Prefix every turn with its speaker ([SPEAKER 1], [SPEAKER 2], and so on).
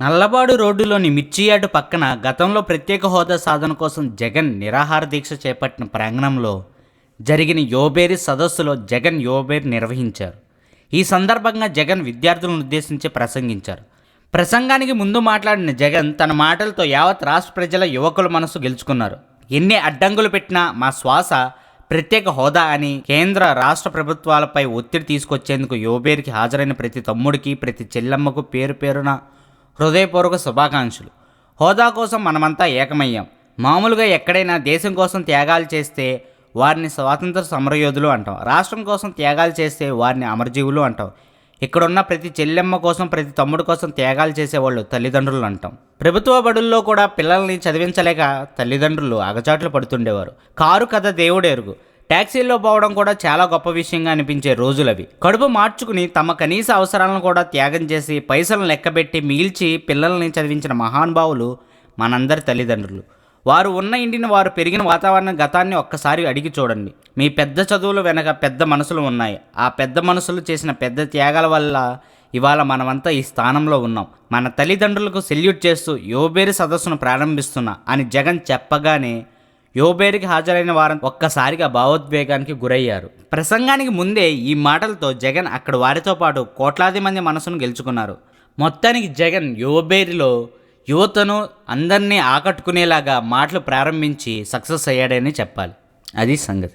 [SPEAKER 1] నల్లబాడు రోడ్డులోని మిర్చియాడు పక్కన గతంలో ప్రత్యేక హోదా సాధన కోసం జగన్ నిరాహార దీక్ష చేపట్టిన ప్రాంగణంలో జరిగిన యోబేరి సదస్సులో జగన్ యోబేరి నిర్వహించారు. ఈ సందర్భంగా జగన్ విద్యార్థులను ఉద్దేశించి ప్రసంగించారు. ప్రసంగానికి ముందు మాట్లాడిన జగన్ తన మాటలతో యావత్ రాష్ట్ర ప్రజల యువకుల మనసు గెలుచుకున్నారు. ఎన్ని అడ్డంకులు పెట్టినా మా శ్వాస ప్రత్యేక హోదా అని కేంద్ర రాష్ట్ర ప్రభుత్వాలపై ఒత్తిడి తీసుకొచ్చేందుకు యోబేరికి హాజరైన ప్రతి తమ్ముడికి ప్రతి చెల్లమ్మకు పేరు పేరున హృదయపూర్వక శుభాకాంక్షలు. హోదా కోసం మనమంతా ఏకమయ్యాం. మామూలుగా ఎక్కడైనా దేశం కోసం త్యాగాలు చేస్తే వారిని స్వాతంత్ర సమరయోధులు అంటాం. రాష్ట్రం కోసం త్యాగాలు చేస్తే వారిని అమరజీవులు అంటాం. ఇక్కడున్న ప్రతి చెల్లెమ్మ కోసం ప్రతి తమ్ముడు కోసం త్యాగాలు చేసేవాళ్ళు తల్లిదండ్రులు అంటాం. ప్రభుత్వ బడుల్లో కూడా పిల్లల్ని చదివించలేక తల్లిదండ్రులు అగచాట్లు పడుతుండేవారు. కారు కథ దేవుడెరుగు ట్యాక్సీల్లో పోవడం కూడా చాలా గొప్ప విషయంగా అనిపించే రోజులవి. కడుపు మార్చుకుని తమ కనీస అవసరాలను కూడా త్యాగం చేసి పైసలను లెక్కబెట్టి మిగిల్చి పిల్లల్ని చదివించిన మహానుభావులు మనందరి తల్లిదండ్రులు. వారు ఉన్న ఇంటిని వారు పెరిగిన వాతావరణ గతాన్ని ఒక్కసారి అడిగి చూడండి. మీ పెద్ద చదువులు వెనక పెద్ద మనసులు ఉన్నాయి. ఆ పెద్ద మనసులు చేసిన పెద్ద త్యాగాల వల్ల ఇవాళ మనమంతా ఈ స్థానంలో ఉన్నాం. మన తల్లిదండ్రులకు సెల్యూట్ చేస్తూ యోబేరి సదస్సును ప్రారంభిస్తున్నా అని జగన్ చెప్పగానే యోబేరికి హాజరైన వారం ఒక్కసారిగా భావోద్వేగానికి గురయ్యారు. ప్రసంగానికి ముందే ఈ మాటలతో జగన్ అక్కడ వారితో పాటు కోట్లాది మంది మనసును గెలుచుకున్నారు. మొత్తానికి జగన్ యువబేరిలో యువతను అందరినీ ఆకట్టుకునేలాగా మాటలు ప్రారంభించి సక్సెస్ అయ్యాడని చెప్పాలి. అది సంగతి.